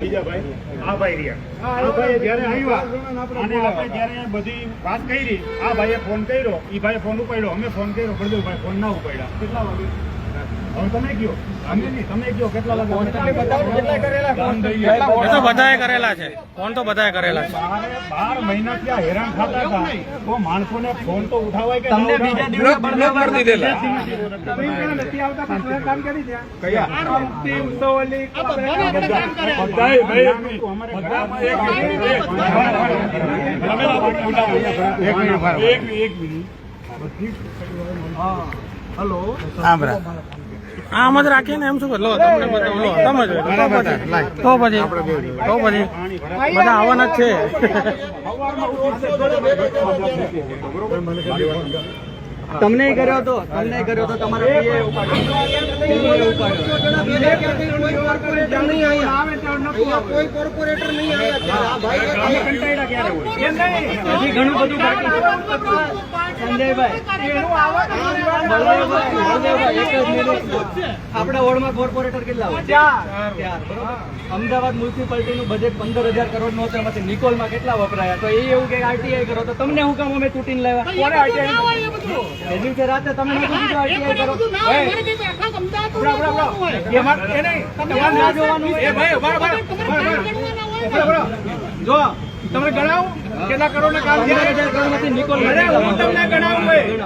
બીજા ભાઈ આ ભાઈ રહ્યા. આ ભાઈ જ્યારે આવ્યા અને આપણે જ્યારે બધી વાત કરી આ ભાઈએ ફોન કર્યો એ ભાઈએ ફોન ઉપાડ્યો અમે ફોન કર્યો પ્રદીપભાઈ ફોન ના ઉપાડ્યા. કેટલા વાગે? તો બધાએ કરેલા છે ફોન તો બધાએ કરેલા છે બાર મહિના ત્યાં હેરાન થતા હતા તો માણસોને ફોન તો ઉઠાવાય કે તમને બીજા દિવસે દીધેલા બધાએ ભાઈ એક મિનિટ. બધામાં એક એક મિનિટ. બધી આમ જ રાખીને એમ શું? લો તમને બતાવો લો તમે જ તો પછી તો પછી તો પછી. બધા આવવાના જ છે. તમને કર્યો તો તમને કર્યો તો તમારા પીએ કોઈ કોર્પોરેટર નહીં? હજી ઘણું બધું આપણા વોર્ડમાં કોર્પોરેટર કેટલા હોય? અમદાવાદ મ્યુનિસિપાલિટીનું બજેટ પંદર હજાર કરોડનું હતું એમાંથી નિકોલમાં કેટલા વપરાયા? તો એ એવું કે આરટીઆઈ કરો. તો તમને હું કામ અમે તૂટીને લેવા દિવસે રાતે તમે આરટીઆઈ કરો? ના. જો તમે ગણાવો કેટલા કરોડ ના કામ અરે હું તમને ગણાવું ભાઈ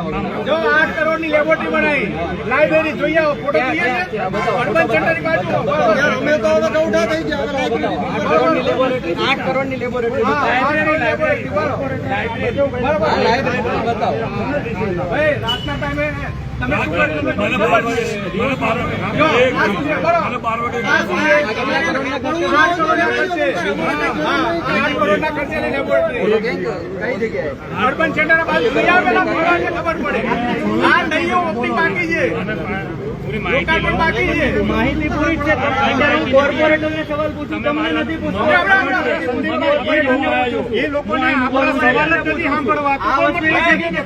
જો આઠ કરોડની લેબોરેટરી બનાવી. લાઇબ્રેરી જોઈ આવો ફોટો જોઈએ છે અર્બન સેન્ટરની બાજુ. અમે તો હવે ગૌઢા થઈ ગયા આઠ કરોડની લેબોરેટરી આઠ કરોડની લેબોરેટરી લાઇબ્રેરી બરોબર. લાઇબ્રેરી બતાવો. ભાઈ રાતના ટાઈમે તમે શું કર્યું તમને ખબર છે? જો, આ શું છે? બરોબર. આ શું છે? આઠ કરોડના ખર્ચે. હા, આઠ કરોડના ખર્ચે ની લેબોરેટરી. કઈ જગ્યાએ અર્બન સેન્ટર બાજુ જઈ આવેલા ફરવાને ખબર પડે આ નહીઓ ઓપનિંગ બાકી છે લોકાર્પણ બાકી છે માહિતી પૂરી છે હું કોર્પોરેટરને સવાલ પૂછું તમને નથી પૂછતું એ લોકોને આપણા સવાલ જ નથી સાંભળવા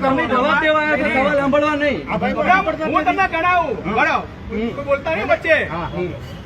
તમે જવાબ દેવા સવાલ સાંભળવા નહીં હું તમને ગણાવું બરાબર બોલતા નહીં વચ્ચે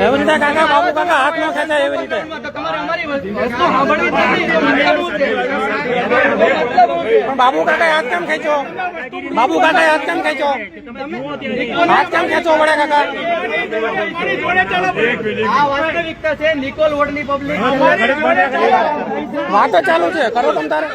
એવી રીતે કાકા બાબુ કાકા હાથ ન ખેંચાય એવી રીતે? પણ બાબુ કાકા હાથ કેમ ખેંચો બાબુ કાકા હાથ કેમ ખેંચો હાથ કેમ ખેંચો વડે કાકા વાસ્તવિકતા છે નિકોલ વોર્ડની પબ્લિક વાતો ચાલુ છે કરો તમ તારે.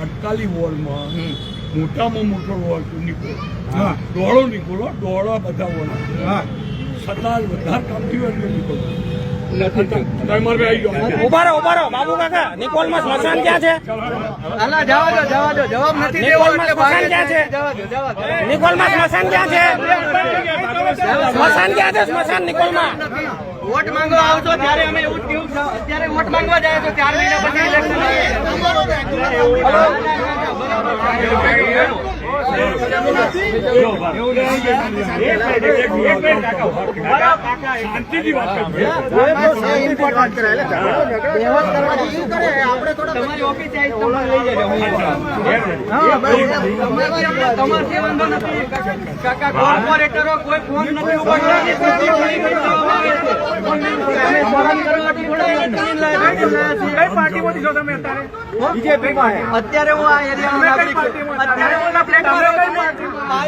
અટકાલી વોલમાં મોટામાં મોટો વોલ તો નીકળો ડોળો નીકળો ડોળા બધા વોર્ડ. છતાં વધારે કામ થયું એટલે નીકળો ઊભા રહો ઊભા રહો બાબુ કાકા. નિકોલમાં સ્મશાન ક્યાં છે? આલા જવા દો જવા દો. જવાબ નથી દેવો નિકોલમાં સ્મશાન ક્યાં છે? જવા દો જવા દો. નિકોલમાં સ્મશાન ક્યાં છે? સ્મશાન ક્યાં છે? સ્મશાન નિકોલમાં. વોટ માંગવા આવશો ત્યારે અમે એવું જ અત્યારે વોટ માંગવા જાય તો ચાર મહિના પછી ઇલેક્શન શાંતિથી વાત કોર્પોરેટરો કોઈ ફોન નથી અત્યારે હું આ.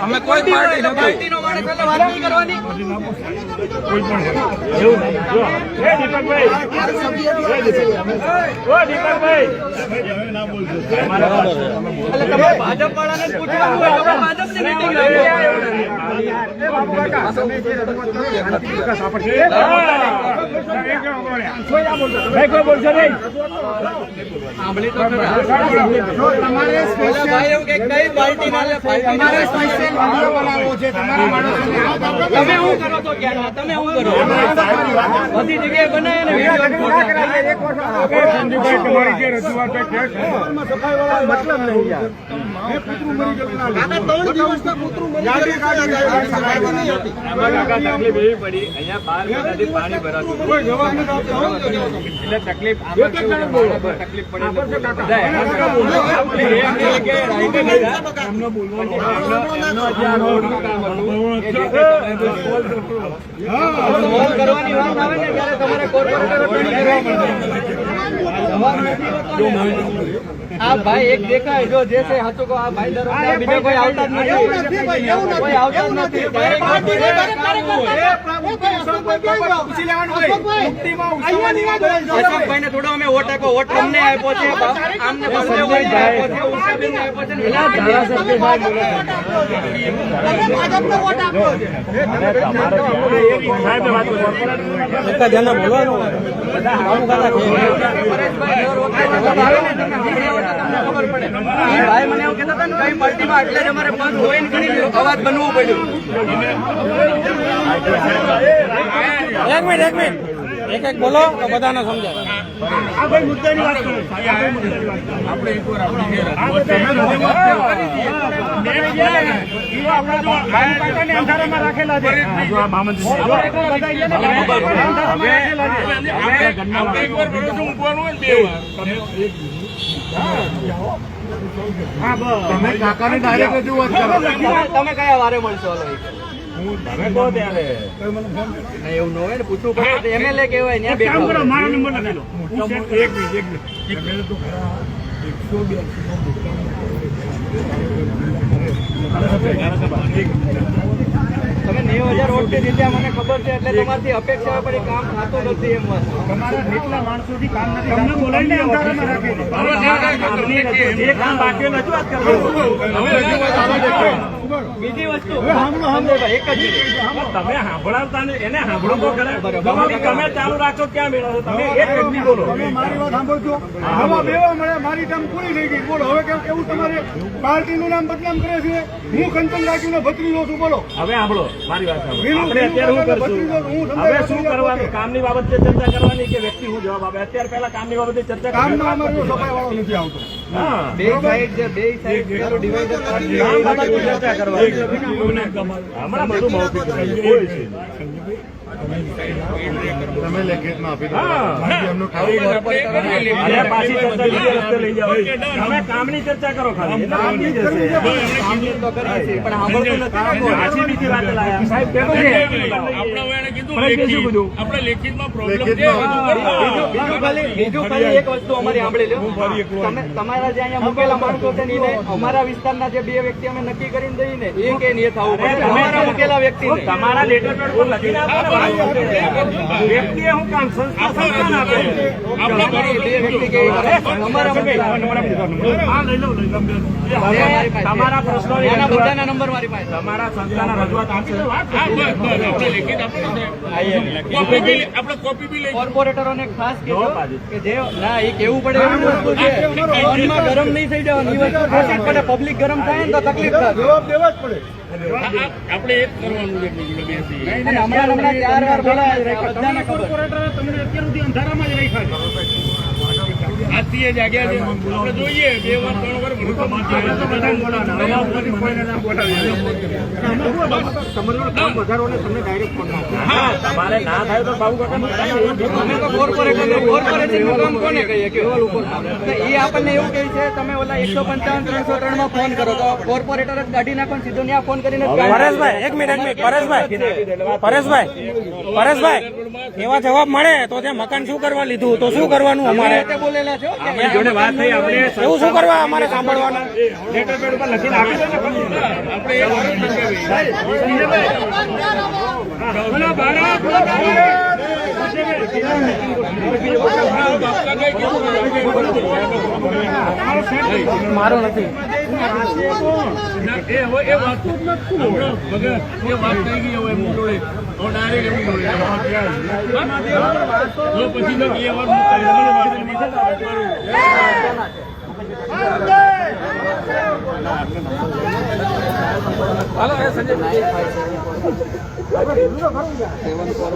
અમે કોઈ પાર્ટી નથી. દીપકભાઈ ભાજપ વાળાને પૂછવાનું હોય કાકા. તમે રજૂઆત કરી તો. તમે શું કરો બધી જગ્યાએ બનાવે તમારી જે રજૂઆત સફાઈ નહીં હતી. તકલીફ એવી પડી અહીંયા બાર પાણી ભરાતું. એટલે તકલીફ પડી કરવાની વાત આવે ને ત્યારે તમારે કોર્પોરેટરો આ ભાઈ એક દેખાય જો જે છે કહો આ ભાઈ દર બીજો કોઈ આવતા જ એવું નથી એવું નથી. કોઈ આવતા જ નથી. હોય. અશોકભાઈને થોડો અમે વોટ આપ્યો. વોટ અમને આપ્યો છે. આમને હોય આપ્યો છે. ભાઈ મને એવું કહેતા હતા ને કઈ પાર્ટીમાં એટલે જ અમારે પંચ હોય ને ઘણી અવાજ બનવું પડ્યું. એક મિનિટ એક મિનિટ. એક એક બોલો તો બધાને સમજાય. આ ભાઈ મુદ્દાની વાત કરો. આપણે અંધારામાં રાખેલા છે. છે. આપણે. તમે કાકાને ડાયરેક્ટ રજૂઆત કરો. તમે- તમે કયા વારે મળશો? તમે નેવું હજાર વોટથી જીત્યા મને ખબર છે એટલે તમારથી અપેક્ષા પણ કામ થતું નથી એમ વાત. તમારા જેટલા માણસોથી કામ નથી તમને બોલાવીને અંધારામાં રાખે દીધા. જે કામ બાકી રજૂઆત કરો. બીજી વસ્તુ સંજયભાઈ, એક જ મિનિટ તમે સાંભળાવતા ને એને સાંભળો તો ખરા. તમે તમે ચાલુ રાખો ક્યાં મેળવો તમે એક વ્યક્તિ બોલો. મારી વાત સાંભળજો. આમાં બેવા મળે મારી ટર્મ પૂરી થઈ ગઈ. બોલો હવે કેમ? કેવું તમારે પાર્ટીનું નામ બદનામ કરે છે? હું કંચન રાજીવનો ભત્રીજો છું બોલો. હવે સાંભળો મારી વાત સાંભળો. અત્યારે શું હું હવે કરવાનું. કામની બાબતે ચર્ચા કરવાની કે વ્યક્તિ શું જવાબ આપે? અત્યારે પહેલા કામની બાબતે ચર્ચા કામમાં અમારો સફાઈ વાળો નથી આવતો. બે સાઈડ છે બે સાઈડ ડિવાઈડર ચર્ચા કરવાની. હમણાં બધું માફી હોય છે. તમે લેખિતમાં આપી દો. એમનું ખાવું અરે પાછી ચર્ચા બીજે રસ્તે લઈ જાઓ તમે કામની ચર્ચા કરો ખાલી. એટલે કામ થઈ જશે. તો કરીએ. છીએ પણ સાંભળતું નથી ને કોઈ. પાછી બીજી વાત લાયા. સાહેબ કેવું છે? ફરજ શું કીધું લેખિતમાં બીજું બીજું ખાલી એક વસ્તુ અમારી સાંભળી લો તમારા જે અહીંયા મૂકેલા માણસો છે ને અમારા વિસ્તારના જે બે વ્યક્તિ અમે નક્કી કરીને દઈએ ને એ કે નહીં થવું પડે. તમારા મૂકેલા વ્યક્તિ તમારા લેટર પેડ પર લખીને વ્યક્તિએ શું કામ? સંસ્થા સંસ્થાને આપે. બે વ્યક્તિ કે અમારા મૂકેલા હા લઈ લો લઈ લો. મારી પાસે. તમારા પ્રશ્નો નંબર મારી પાસે. તમારા સંસ્થાના રજૂઆત આપશે. કોર્પોરેટરોને ખાસ કહેજો કે જે ના એ કેવું પડે એવી વસ્તુ છે? ગરમ નહીં થઈ જવાની. ખાસ પબ્લિક ગરમ થાય ને તો તકલીફ જવાબ દેવા જ પડે. હમણાં હમણાં ચાર વાર બોલાયા છે બધાને ખબર કોર્પોરેટરો તમને અત્યાર સુધી અંધારામાં જ રાખ્યા છે. આપણે તો બધાને બોલાવવાના. હવે ઉપરથી કોઈને ના બોલાવીએ. હા, તમારે ના થાય તો બાબુ કાકા અમે તો કોર્પોરેટર કોર્પોરેશનનું કામ કોને કહીએ કે ઓલ ઉપર એ આપણને એવું કહે છે તમે ઓલા એકસો પંચાવન ત્રણસો ત્રણમાં ફોન કરો તો કોર્પોરેટર જ કાઢી નાખો સીધો ત્યાં ફોન કરીને પરેશભાઈ એક મિનિટ પરેશભાઈ પરેશભાઈ પરેશભાઈ એવા જવાબ મળે તો ત્યાં મકાન શું કરવા લીધું તો શું કરવાનું અમારે બોલેલા છો આપણી જોડે વાત થઈ આપણે એવું શું કરવા અમારે સાંભળવાનું? લેટર પેડ ઉપર લખીને આપી દો ને. આપણે મારો નથી. એ હોય એ વાત નથી એ વાત થઈ ગઈ હોય એમની જોડે. હવે ડાયરેક્ટ એમની જોડે પછી તો એ વાત હાલો સંજય